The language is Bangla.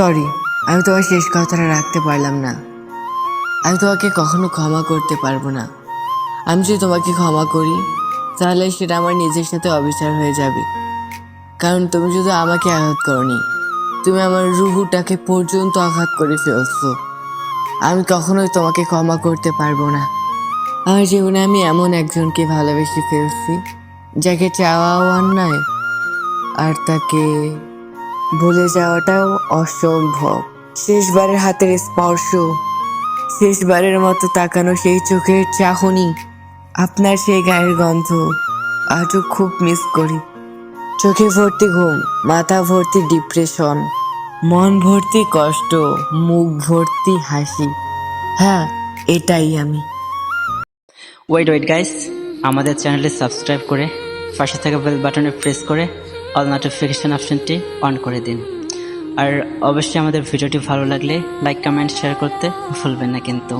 সরি আমি তোমার শেষ কথাটা রাখতে পারলাম না। আমি তোমাকে কখনো ক্ষমা করতে পারব না। আমি যদি তোমাকে ক্ষমা করি, তাহলে সেটা আমার নিজের সাথে অবিচার হয়ে যাবে। কারণ তুমি যদি আমাকে আঘাত করনি, তুমি আমার রুহুটাকে পর্যন্ত আঘাত করে ফেলছো। আমি কখনোই তোমাকে ক্ষমা করতে পারব না। আমার জীবনে আমি এমন একজনকে ভালোবেসে ফেলছি, যাকে চাওয়াও অন্যায়, আর তাকে ভুলে যাওয়াটাও অসম্ভব। শেষবারের হাতের স্পর্শ, শেষবারের মতো তাকানো সেই চোখের চাহনি, আপনার সেই গায়ের গন্ধ, আজও খুব মিস করি। চোখে ভর্তি ঘুম, মাথা ভর্তি ডিপ্রেশন মন ভর্তি কষ্ট, মুখ ভর্তি হাসি। হ্যাঁ এটাই আমি। ওয়েট ওয়েট গাইস আমাদের চ্যানেলে সাবস্ক্রাইব করে, পাশে থাকা বেল বাটনে প্রেস করে অল নোটিফিকেশান অপশনটি অন করে দিন। আর অবশ্যই আমাদের ভিডিওটি ভালো লাগলে লাইক কমেন্ট শেয়ার করতে ভুলবেন না কিন্তু।